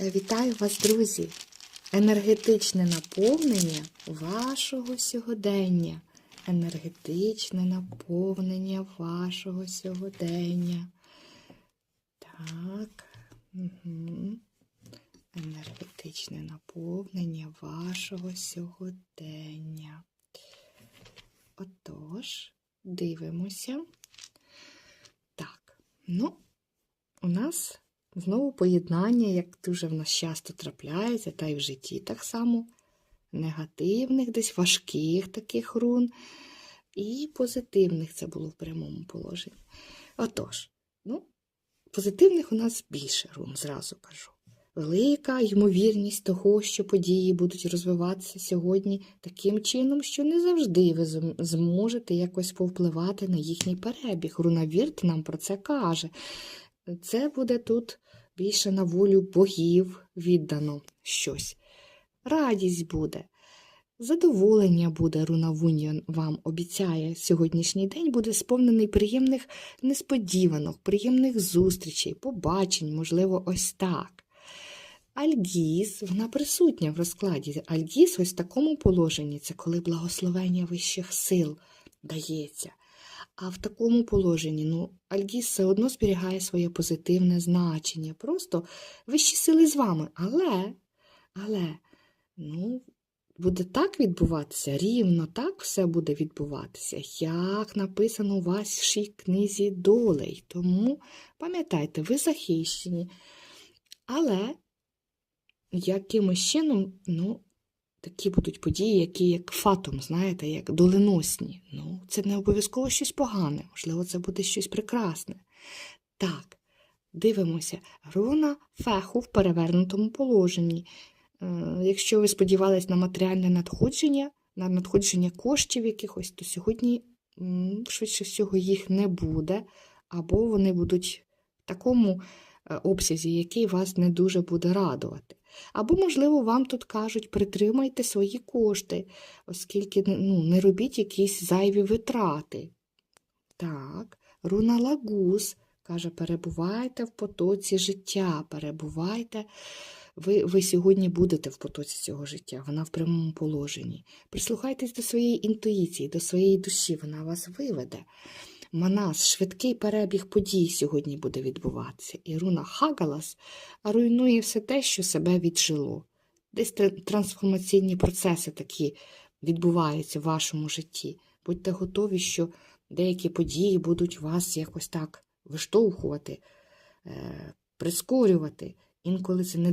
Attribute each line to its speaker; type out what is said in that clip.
Speaker 1: Вітаю вас, друзі! Енергетичне наповнення вашого сьогодення. Енергетичне наповнення вашого сьогодення. Так. Угу. Енергетичне наповнення вашого сьогодення. Отож, дивимося. Так, ну, у нас знову поєднання, як дуже в нас часто трапляється, та й в житті так само. Негативних, десь важких таких рун, і позитивних це було в прямому положенні. Отож, ну, позитивних у нас більше рун, зразу кажу. Велика ймовірність того, що події будуть розвиватися сьогодні таким чином, що не завжди ви зможете якось повпливати на їхній перебіг. Рунавірт нам про це каже. Це буде тут більше на волю богів віддано щось. Радість буде, задоволення буде, Рунавуньон вам обіцяє. Сьогоднішній день буде сповнений приємних несподіванок, приємних зустрічей, побачень, можливо, ось так. Альгіз, вона присутня в розкладі. Альгіз ось в такому положенні це коли благословення вищих сил дається. А в такому положенні, ну, Альгіз все одно зберігає своє позитивне значення. Просто вищі сили з вами. Але, але, ну, буде так відбуватися, рівно так все буде відбуватися, як написано у вашій книзі долей. Тому пам'ятайте, ви захищені. Але якимось чином, ну, такі будуть події, які як фатум, знаєте, як доленосні. Ну, це не обов'язково щось погане, можливо, це буде щось прекрасне. Так, дивимося. Руна феху в перевернутому положенні. Е, Якщо ви сподівались на матеріальне надходження, на надходження коштів якихось, то сьогодні, швидше всього, їх не буде, або вони будуть в такому е, обсязі, який вас не дуже буде радувати. Або, можливо, вам тут кажуть, притримайте свої кошти, оскільки ну, не робіть якісь зайві витрати. Так, руна Лагус каже, перебувайте в потоці життя, перебувайте. Ви, ви сьогодні будете в потоці цього життя, вона в прямому положенні. Прислухайтесь до своєї інтуїції, до своєї душі, вона вас виведе. Манас, швидкий перебіг подій сьогодні буде відбуватися. І руна Хагалас руйнує все те, що себе віджило. Десь трансформаційні процеси такі відбуваються в вашому житті. Будьте готові, що деякі події будуть вас якось так виштовхувати, е, прискорювати. Інколи це не